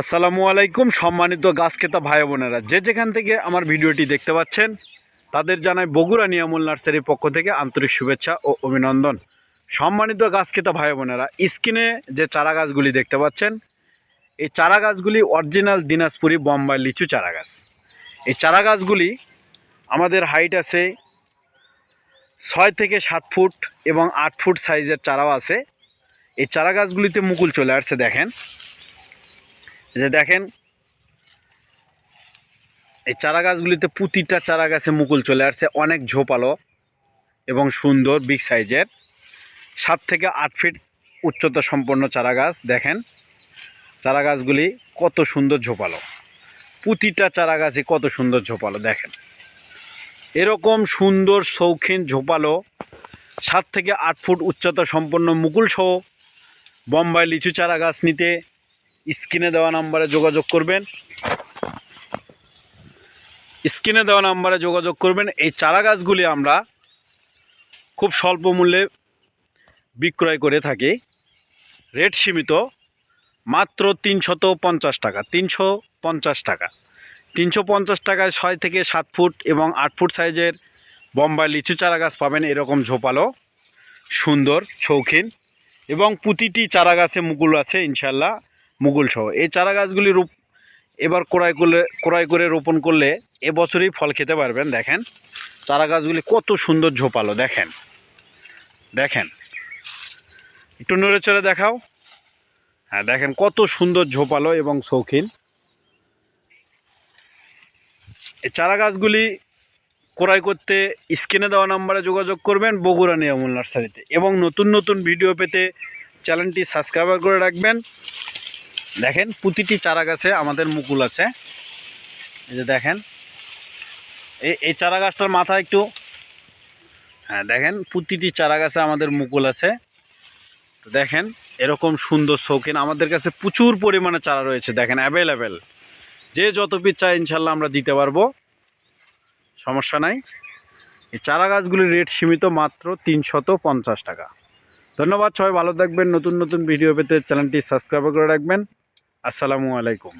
আসসালামু আলাইকুম সম্মানিত গাছ ক্রেতা ভাই বোনেরা। যে যেখান থেকে আমার ভিডিওটি দেখতে পাচ্ছেন, তাদের জানাই বগুড়া নিয়ামুল নার্সারির পক্ষ থেকে আন্তরিক শুভেচ্ছা ও অভিনন্দন। সম্মানিত গাছ ক্রেতা ভাই বোনেরা, স্ক্রিনে যে চারা গাছগুলি দেখতে পাচ্ছেন, এই চারা গাছগুলি অরিজিনাল দিনাজপুরি বোম্বাই লিচু চারা গাছ এই চারা গাছগুলি আমাদের হাইট আছে ছয় থেকে সাত ফুট এবং আট ফুট সাইজের চারাও আছে। এই চারা গাছগুলিতে মুকুল চলে আসছে, দেখেন। যে দেখেন, এই চারা গাছগুলিতে প্রতিটা চারা গাছে মুকুল চলে আসছে, অনেক ঝোপালো এবং সুন্দর বিগ সাইজের সাত থেকে আট ফিট উচ্চতা সম্পন্ন চারা গাছ দেখেন। চারা গাছগুলি কত সুন্দর ঝোপালো। প্রতিটা চারা গাছই কত সুন্দর ঝোপালো, দেখেন। এরকম সুন্দর শৌখিন ঝোপালো, সাত থেকে আট ফুট উচ্চতা সম্পন্ন মুকুল সহ বোম্বাই লিচু চারা গাছ নিতে স্ক্রিনে দেওয়া নাম্বারে যোগাযোগ করবেন। স্ক্রিনে দেওয়া নাম্বারে যোগাযোগ করবেন। এই চারা গাছগুলি আমরা খুব স্বল্প মূল্যে বিক্রয় করে থাকি। রেট সীমিত, মাত্র তিনশত পঞ্চাশ টাকা, তিনশো পঞ্চাশ টাকা। তিনশো পঞ্চাশ টাকায় ছয় থেকে সাত ফুট এবং আট ফুট সাইজের বোম্বাই লিচু চারা গাছ পাবেন এরকম ঝোপালো, সুন্দর, শৌখিন এবং প্রতিটি চারা গাছে মুকুল আছে ইনশাল্লাহ মুকুল সহ এই চারা গাছগুলি রূপ, এবার ক্রয় করলে, ক্রয় করে রোপণ করলে এবছরই ফল খেতে পারবেন। দেখেন চারা গাছগুলি কত সুন্দর ঝোপালো, দেখেন। দেখেন, একটু নড়ে চড়ে দেখাও। হ্যাঁ দেখেন কত সুন্দর ঝোপালো এবং শৌখিন। এই চারা গাছগুলি ক্রয় করতে স্ক্রিনে দেওয়া নাম্বারে যোগাযোগ করবেন বগুড়া নিয়ামুল নার্সারিতে। এবং নতুন নতুন ভিডিও পেতে চ্যানেলটি সাবস্ক্রাইব করে রাখবেন। দেখেন, প্রতিটি চারা গাছে আমাদের মুকুল আছে। এই যে দেখেন এই এই চারা গাছটার মাথা একটু হ্যাঁ দেখেন, প্রতিটি চারা গাছে আমাদের মুকুল আছে। তো দেখেন, এরকম সুন্দর শৌখিন। আমাদের কাছে প্রচুর পরিমাণে চারা রয়েছে, দেখেন অ্যাভেলেবেল যে যত পিস চাই ইনশাল্লাহ আমরা দিতে পারব। সমস্যা নাই। এই চারা গাছগুলির রেট সীমিত মাত্র তিনশত পঞ্চাশ টাকা। ধন্যবাদ সবাই, ভালো থাকবেন। নতুন নতুন ভিডিও পেতে চ্যানেলটি সাবস্ক্রাইব করে রাখবেন। আসসালামু আলাইকুম।